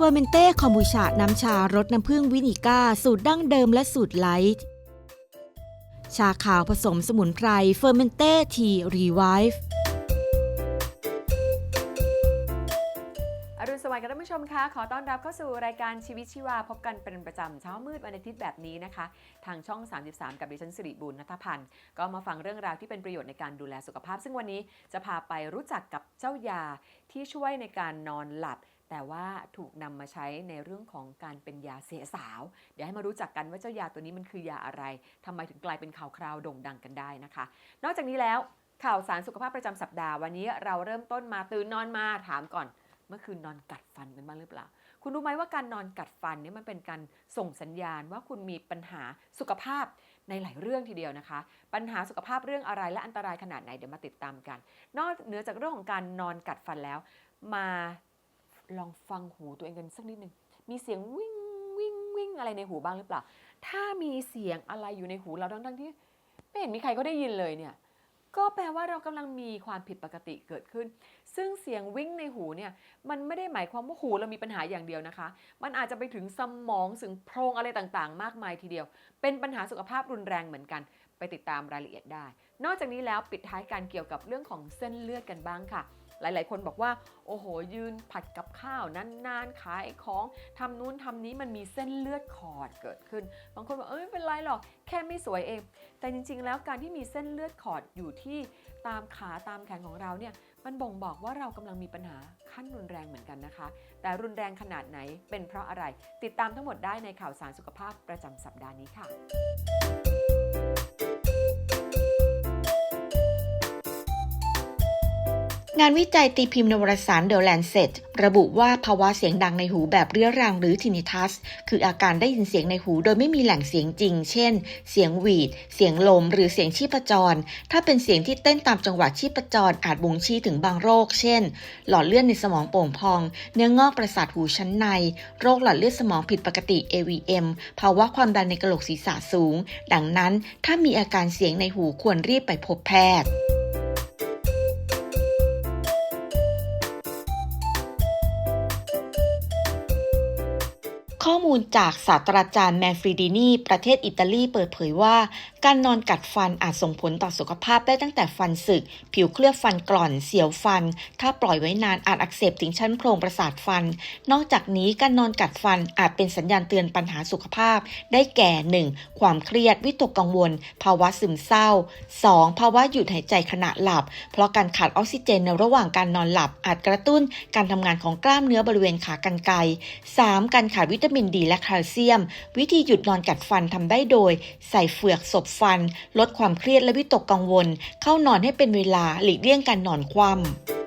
เฟอร์เมนเต้คอมบูชา น้ำชารสน้ำผึ้งวินิก้า สูตรดั้งเดิมและสูตรไลท์ ชาขาวผสมสมุนไพรเฟอร์เมนเต้ทีรีไวฟ์อรุณสวัสดิ์ค่ะท่านผู้ชมคะขอต้อนรับเข้าสู่รายการชีวิตชีวา พบกันเป็นประจำเช้ามืดวันอาทิตย์แบบนี้นะคะ ทางช่อง 33 กับดิฉันสิริบุญนัทพันธ์ก็มาฟังเรื่องราวที่เป็นประโยชน์ในการดูแลสุขภาพ ซึ่งวันนี้จะพาไปรู้จักกับเจ้ายาที่ช่วยในการนอนหลับ แต่ว่าถูกนำมาใช้ในเรื่องของการเป็นยาเสียสาว เดี๋ยวให้มารู้จักกันว่าเจ้ายาตัวนี้มันคือยาอะไรทำไมถึงกลายเป็นข่าวคราวโด่งดังกันได้นะคะ นอกจากนี้แล้วข่าวสารสุขภาพประจำสัปดาห์วันนี้เราเริ่มต้นมาตื่นนอนมาถามก่อน เมื่อคืนนอนกัดฟันกันบ้างหรือเปล่า คุณรู้ไหมว่าการนอนกัดฟันเนี่ยมันเป็นการส่งสัญญาณว่าคุณมีปัญหาสุขภาพในหลายเรื่องทีเดียวนะคะ ปัญหาสุขภาพเรื่องอะไรและอันตรายขนาดไหนเดี๋ยวมาติดตามกัน นอกเหนือจากเรื่องของการนอนกัดฟันแล้ว มา ลองฟังหูตัวเองกันสักนิดหนึ่งมีเสียงวิ่งวิ่งวิ่งอะไรในหูบ้างหรือเปล่า ถ้ามีเสียงอะไรอยู่ในหูเราทั้งๆที่ไม่เห็นมีใครก็ได้ยินเลยเนี่ยก็แปลว่าเรากำลังมีความผิดปกติเกิดขึ้น ซึ่งเสียงวิ่งในหูเนี่ยมันไม่ได้หมายความว่าหูเรามีปัญหาอย่างเดียวนะคะ มันอาจจะไปถึงสมองถึงโพรงอะไรต่างๆ มากมายทีเดียว เป็นปัญหาสุขภาพรุนแรงเหมือนกัน ไปติดตามรายละเอียดได้ นอกจากนี้แล้วปิดท้ายการเกี่ยวกับเรื่องของเส้นเลือดกันบ้างค่ะ หลาย ๆ คนบอกว่า โอ้โห ยืนผัดกับข้าวนานๆขายของทำนู้นทำนี้มันมีเส้นเลือดขอดเกิดขึ้น บางคนบอกเอ้ยไม่เป็นไรหรอกแค่ไม่สวยเอง แต่จริง ๆ แล้วการที่มีเส้นเลือดขอดอยู่ที่ตามขาตามแขนของเราเนี่ยมันบ่งบอกว่าเรากำลังมีปัญหาขั้นรุนแรงเหมือนกันนะคะ แต่รุนแรงขนาดไหนเป็นเพราะอะไร ติดตามทั้งหมดได้ในข่าวสารสุขภาพประจำสัปดาห์นี้ค่ะ งานวิจัยตีพิมพ์ในวารสาร The Lancet ระบุว่าภาวะเสียงดังในหูแบบเรื้อรังหรือ tinnitus คืออาการได้ยินเสียงในหูโดยไม่มีแหล่งเสียงจริง เช่น เสียงหวีด เสียงลม หรือเสียงชีพจร ถ้าเป็นเสียงที่เต้นตามจังหวะชีพจรอาจบ่งชี้ถึงบางโรค เช่น หลอดเลือดในสมองโป่งพอง เนื้องอกประสาทหูชั้นใน โรคหลอดเลือดสมองผิดปกติ AVM ภาวะความดันในกระโหลกศีรษะสูง ดังนั้น ถ้ามีอาการเสียงในหูควรรีบไปพบแพทย์ ข้อมูลจากศาสตราจารย์แมนฟริดินี ประเทศอิตาลีเปิดเผยว่า การนอนกัดฟันอาจส่งผลต่อสุขภาพได้ตั้งแต่ฟันสึก ผิวเคลือบฟันกร่อน เสียวฟัน ถ้าปล่อยไว้นานอาจอักเสบถึงชั้นโครงประสาทฟัน นอกจากนี้การนอนกัดฟันอาจเป็นสัญญาณเตือนปัญหาสุขภาพ ได้แก่ 1. ความเครียด วิตกกังวล ภาวะซึมเศร้า 2. ภาวะหยุดหายใจขณะหลับ เพราะการขาดออกซิเจนในระหว่างการนอนหลับ อาจกระตุ้นการทำงานของกล้ามเนื้อบริเวณขากรรไกร 3. การขาดวิตามินดีและแคลเซียม วิธีหยุดนอนกัดฟันทำได้โดย ใส่เฟือกศบฟัน ลดความเครียดและวิตกกังวล เข้านอนให้เป็นเวลาหลีกเลี่ยงการนอนคว่ำ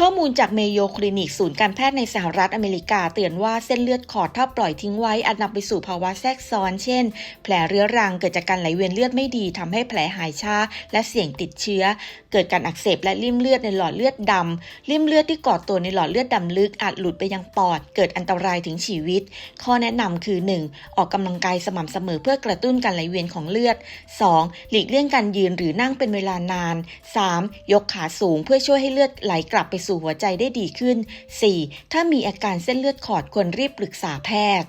ข้อมูลจากเมโยคลินิกศูนย์การแพทย์ในสหรัฐอเมริกาเตือนว่าเส้นเลือดขอดถ้าปล่อยทิ้งไว้อาจนำไปสู่ภาวะแทรกซ้อน เช่น แผลเรื้อรังเกิดจากการไหลเวียนเลือดไม่ดีทำให้แผลหายช้า และเสี่ยงติดเชื้อ เกิดการอักเสบและริ่มเลือดในหลอดเลือดดำริ่มเลือดที่ก่อตัวในหลอดเลือดดำลึกอาจหลุดไปยังปอด เกิดอันตรายถึงชีวิต ข้อแนะนำคือ 1. ออกกำลังกายสม่ำเสมอเพื่อกระตุ้นการไหลเวียนของเลือด 2. หลีกเลี่ยงการยืนหรือนั่งเป็นเวลานาน 3. ยกขาสูงเพื่อช่วยให้เลือดไหลกลับไปสู่หัวใจได้ดีขึ้น 4. ถ้ามีอาการเส้นเลือดขอดควรรีบปรึกษาแพทย์